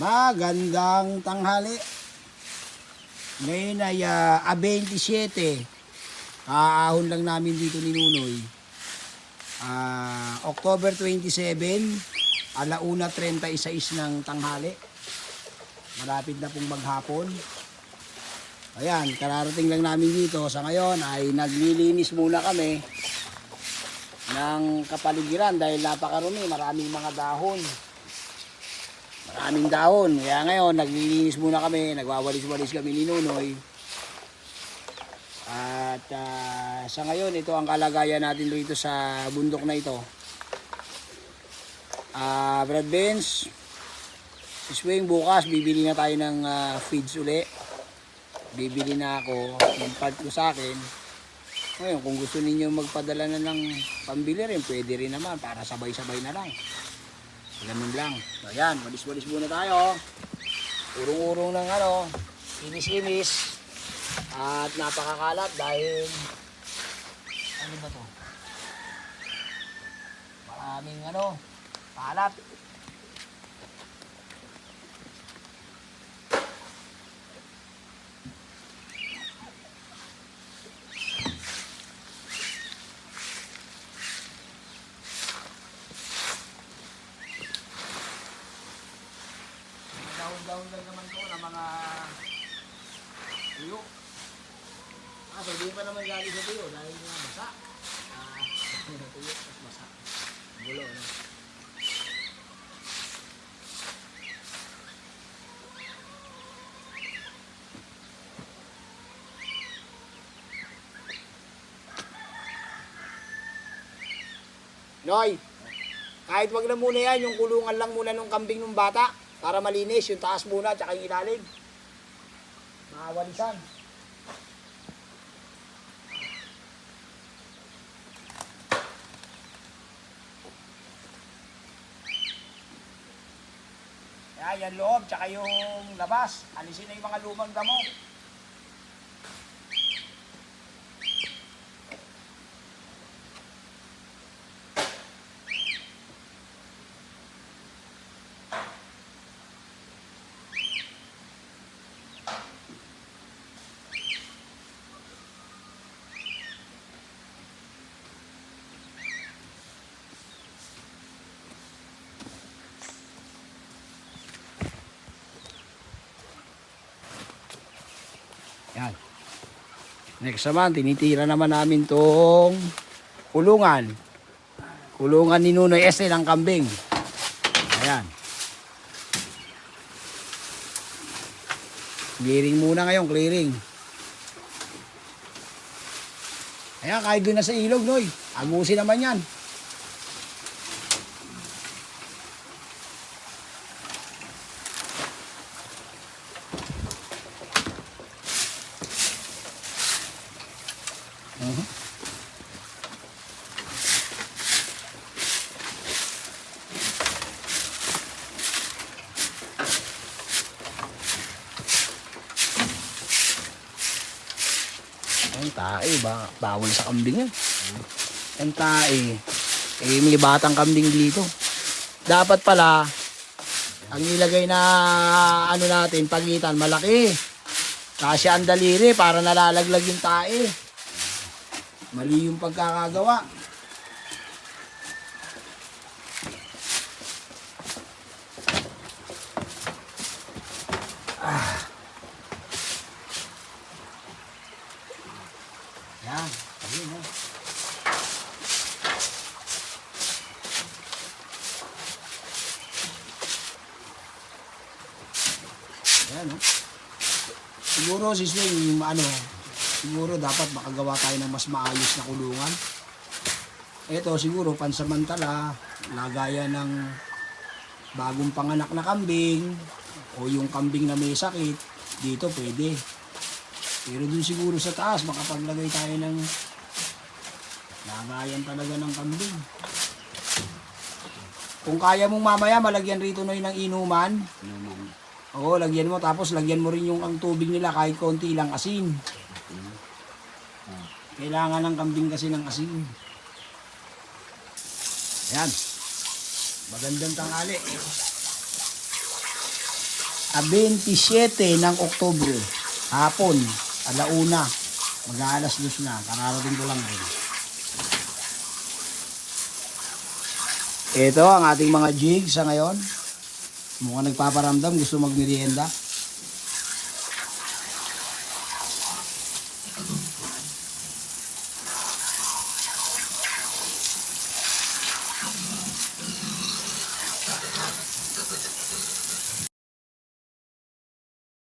Magandang tanghali. Ngayon ay ah, ah, 27. Kaahon lang namin dito ni Nunoy. Ah, October 27, alauna 36 ng tanghali. Malapit na pong maghapon. Ayan, kararating lang namin dito. Sa ngayon ay naglilinis muna kami ng kapaligiran dahil napakarumi, maraming mga dahon. Maraming dahon. Kaya ngayon, naglilinis muna kami, nagwawalis-walis kami ni Nunoy. At ah, sa ngayon, ito ang kalagayan natin dito sa bundok na ito. Ah, Brad Benz, Swing bukas, bibili na tayo ng ah, feeds uli. Bibili na ako, yung part ko sa akin. Ngayon, kung gusto ninyo magpadala na ng pambili rin, pwede rin naman para sabay-sabay na lang. Ganun lang. So, ayan, walis-walis muna tayo. Urong-urong ng ano, inis-inis. At napakakalat dahil, ano ba to? Maraming ano, kalat. Down-down lang naman to ng mga tuyo. Ah, so di pa naman galing sa tuyo dahil nga basa. Ah, tuyo tapos basa. Gulo, no? Noy, kahit wag na muna yan, yung kulungan lang muna ng kambing ng bata para malinis, yung taas muna, tsaka yung ilalim. Makawalisan. Yan, yan loob, tsaka yung labas. Alisin na yung mga lumang damo. Yan. Next naman, tinitira naman namin tong kulungan. Kulungan ni Nunoy Este ng kambing. Ayan. Clearing muna ngayon, clearing. Ayan, kahit doon na sa ilog, Noy. Agusin naman yan. Mhm. Ang tae, ba, bawal sa kambing yan. Ang tae, eh may batang kambing dito. Dapat pala, ang ilagay na ano natin, pagitan, malaki. Kasi ang daliri para nalalaglag yung tae. Mali yung pagkakagawa. Ah. Yan. Ayun, oh. Yan, oh. Siguro si Swing, ano, siguro dapat makagawa tayo ng mas maayos na kulungan. Ito siguro pansamantala, lagayan ng bagong panganak na kambing o yung kambing na may sakit, dito pwede. Pero dun siguro sa taas, makapaglagay tayo ng lagayan talaga ng kambing. Kung kaya mong mamaya malagyan rito na ng inuman, Oo, lagyan mo tapos lagyan mo rin yung ang tubig nila kahit konti lang asin. Kailangan ng kambing kasi ng asin. Ayan. Magandang tanghali. a 27 ng Oktubre, hapon, alauna, mag-aalas dos na, kararating ko lang rin. Ito ang ating mga jigs sa ngayon. Mukhang nagpaparamdam, gusto magmerienda.